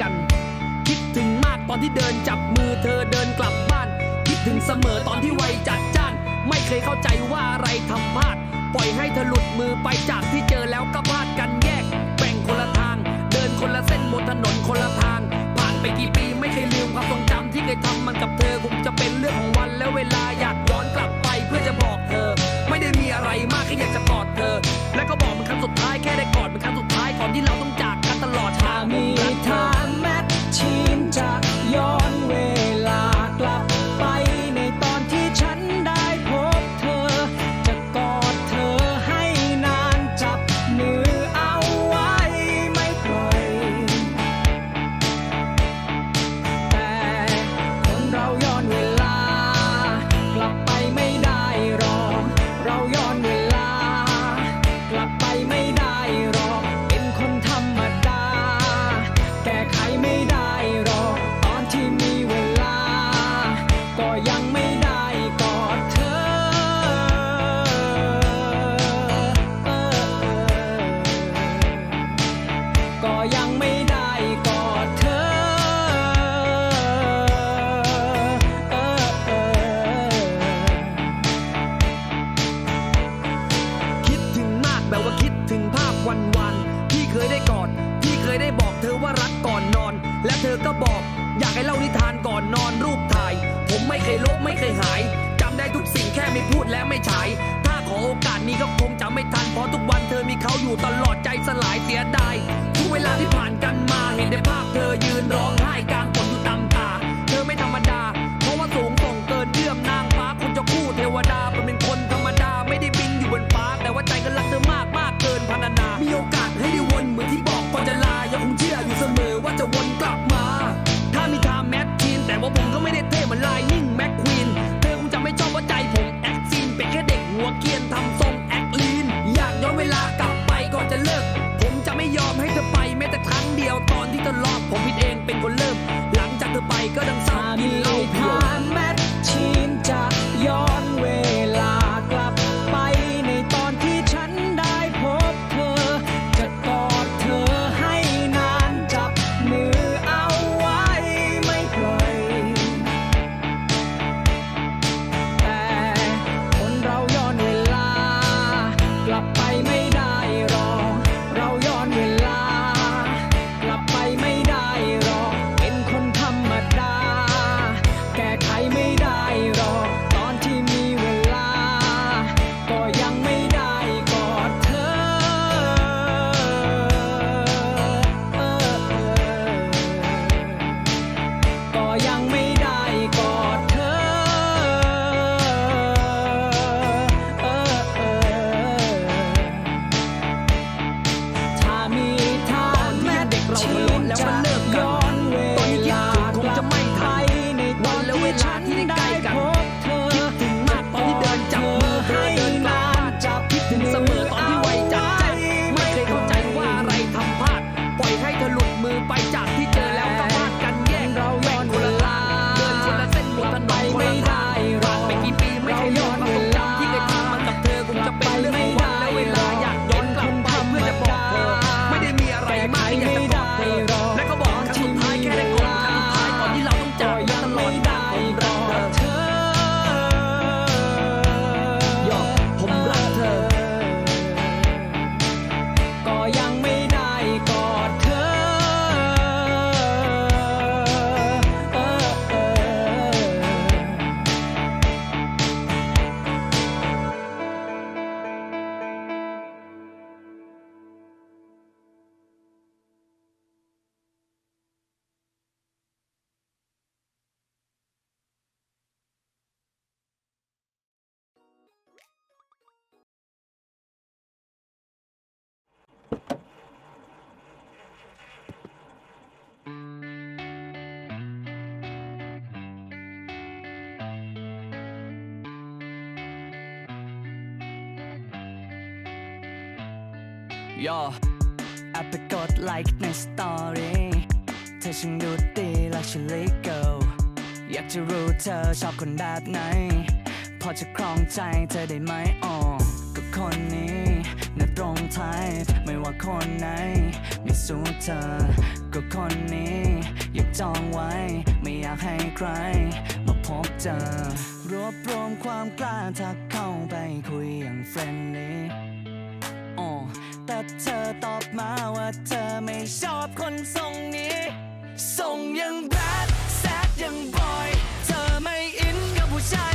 กัน คิดถึงมากตอนที่เดินจับมือเธอเดินกลับบ้าน คิดถึงเสมอตอนที่ไวจัดจ้าน ไม่เคยเข้าใจว่าอะไรทำพลาด ปล่อยให้เธอหลุดมือไปจากที่เจอแล้วก็พลาดกันแยก แบ่งคนละทาง เดินคนละเส้นบนถนนคนละทาง ผ่านไปกี่ปีไม่เคยลืมความทรงจำที่เคยทำมันกับเธอคงจะเป็นเรื่องของวันและเวลาอยากย ลว่าคิดถึงภาพวันวันที่เคยได้กอดที่เคยได้บอกเธอว่ารักก่อนนอน และเธอก็บอก อยากให้เล่านิทานก่อนนอนรูปถ่าย ผมไม่เคยลบไม่เคยหายจำได้ทุกสิ่งแค่ไม่พูดและไม่ฉายถ้าขอโอกาสนี้ก็คงจะไม่ทันเพราะทุกวันเธอมีเขาอยู่ตลอดใจสลายเสียดายทุกเวลาที่ผ่านกันมาเห็นในภาพเธอยืนร้องไห้กลางฝนอยู่ตามตา เธอไม่ธรรมดา เพราะว่าสูงส่งเกินเอื้อมนางฟ้าคนจะคู่เทวดาเป็น ย่อแอปไปกดไลค์ในสตอรี่เธอช่างดูดีและชิลิเกิลอยากจะรู้เธอชอบคนแบบไหน พอจะครองใจเธอได้ไหมอ๋อก็คนนี้น่ะตรงไทป์ไม่ว่าคนไหนมีสู้เธอ ก็คนนี้ อยากจองไว้ ไม่อยากให้ใคร มาพบเจอ รวบรวมความกล้าทักเข้าไปคุยอย่างเฟรนลี่ แต่เธอตอบมาว่าเธอไม่ชอบคนทรงนี้ทรงยังแบดแซดยังบอย เธอไม่อินกับผู้ชาย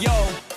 โย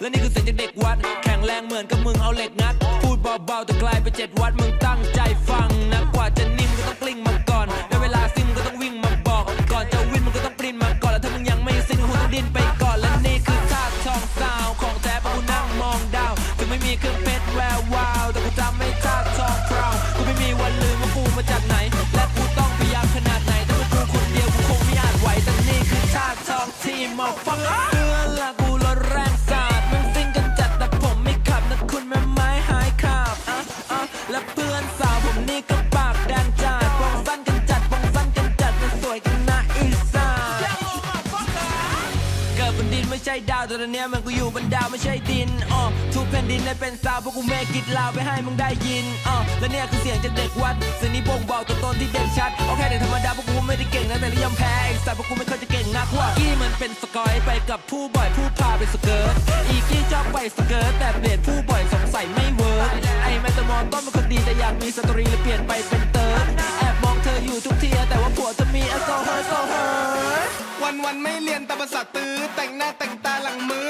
และนี่คือเสียงจากเด็กวัด แข็งแรงเหมือนกับมึงเอาเหล็กงัด พูดเบาๆแต่ไกลไปเจ็ดวัดมึงตั้งใจฟังนะกว่าจะนิ่มก็ต้องกลิ้งมาก่อนได้เวลาซิ่งก็ต้องวิ่งมาบอก ก่อนจะวิ่งมึงก็ต้องปรินมาก่อนแล้วถ้ามึงยังไม่สิ้นกูต้องดิ้นไปก่อนและนี่คือท่าทองสาวของแท้ปะกูนั่งมองดาวถึงไม่มีเครื่องเพชรแวววาวแต่กูจำไม่ท่าทองพราวกูไม่มีวันลืมว่ากูมาจากไหน และกูต้องพยายามขนาดไหนถ้าเป็นกูคนเดียวกูคงไม่อาจไหวแต่นี่คือท่าทองที่มอฟังเกอ ช่ดาวแต่ตอนเนี้ยมันกูอยู่บนดาวไม่ใช่ดินอ๋อทุกแผ่นดินได้เป็นสาวเพราะกูเมกิดลาวไปให้มึงได้ยินอ๋อและเนี่ยคือเสียงจากเด็กวัดเสียงนี้บ่งบอกตัวตนที่เด่นชัดโอเคเด็กธรรมดาพวกกูไม่ได้เก่งนะแต่ก็ยอมแพ้ไอ้สัตว์พวกกูไม่เคยจะเก่งนักว่ากี้มันเป็นสกอยไปกับผู้บ่อยผู้พาไปสเกิร์ตอีกี้ชอบไปสเกิร์ตแต่เปลี่ยนผู้บ่อยสงสัยไม่เวิร์กไอ้แมตตามอนต้นเป็นคนดีแต่อยากมีสตรีเลยเปลี่ยนไปเป็น นๆไม่นแต่ภาษาตื้อแต่งหน้าแต่งตาหลังมือ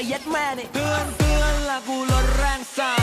ไอ้เย็ดแม่นี่เพื่อนเพื่อนละกูรถแรงสา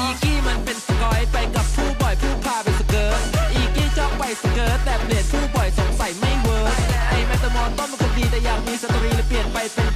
อีกี้มันเป็นสกอยไปกับผู้บ่อยผู้พาไปสเกิร์ตอีกี้จอบไปสเกิร์ตแต่เปลี่ยนผู้บ่อยสงสัยไม่เวิร์กไอแมตตามอนต้นมันคนดีแต่อยากมีสตรีเลยเปลี่ยนไปเป็น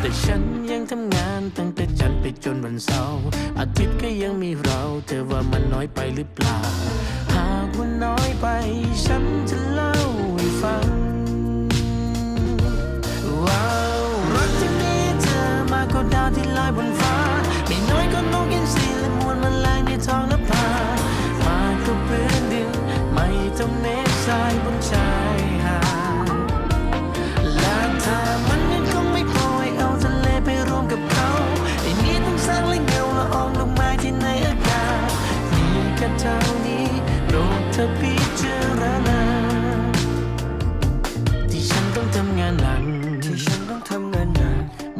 แต่ฉันยังทำงานตั้งแต่จันทร์ไปจนวันเสาร์อาทิตย์ก็ยังมีเรา เธอว่ามันน้อยไปหรือเปล่า หากว่าน้อยไป ฉันจะเล่าให้ฟัง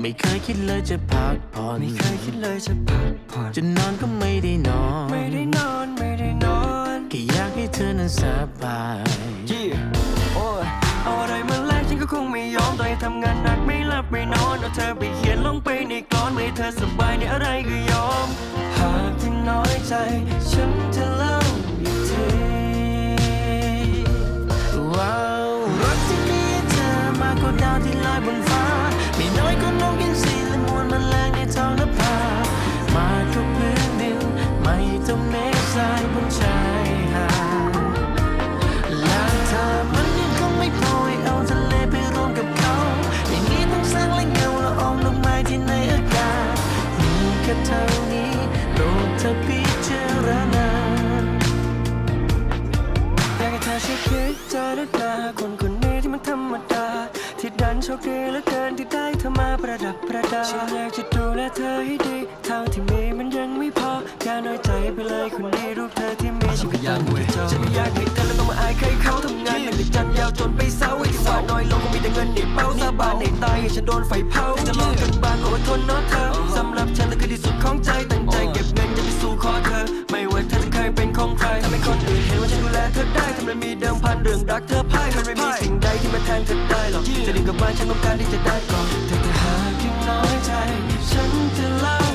ไม่เคยคิดเลยจะพักผ่อนไม่เคยคิดเลยจะพักผ่อนจะนอนก็ไม่ได้นอน ไม่ได้นอน ไม่ได้นอนแค่อยากให้เธอนั้นสบาย Yeah โอ้ยเอาอะไรมาแลกฉันก็คงไม่ยอมต่อให้ทำงานหนักไม่หลับไม่นอนเอาเธอไปเขียนลงไปในกลอนไม่ให้เธอสบายในอะไรก็ยอม หากที่น้อยใจ ฉันจะเล่าอีกทีว้าวรักที่มีเธอมากกว่าดาวที่ลอยบน คนนี้รูปเธอที่มีฉันก็ยากไม่เจอฉันไม่อยากเห็นเธอแล้วต้องมาอายใครเขาทำงานหนักแต่จันยาวจนไปเาร้ไอ้ที่ว่าน้อยลงก็มีแต่เงินในเป้าสาบานในตายให้ฉันโดนไฟเผาจะลองกันบ้างขออดทนเนาะเธอสำหรับฉันนั่นคือที่สุดของใจตั้งใจเก็บเงินจะไปสู่คอเธอ ไม่ว่าเธอจะเคยเป็นของใครทำให้คนอื่นเห็นว่าฉันดูแลเธอได้ทำไมมีเดิมพันเรื่องรักเธอพ่ายมันไม่มีสิ่งใดที่มาแทนเธอได้หรอกจะดึงกลับบ้านฉันต้องการที่จะได้ก่อนเธอถ้หากยังน้อยใจ ฉันจะเล่า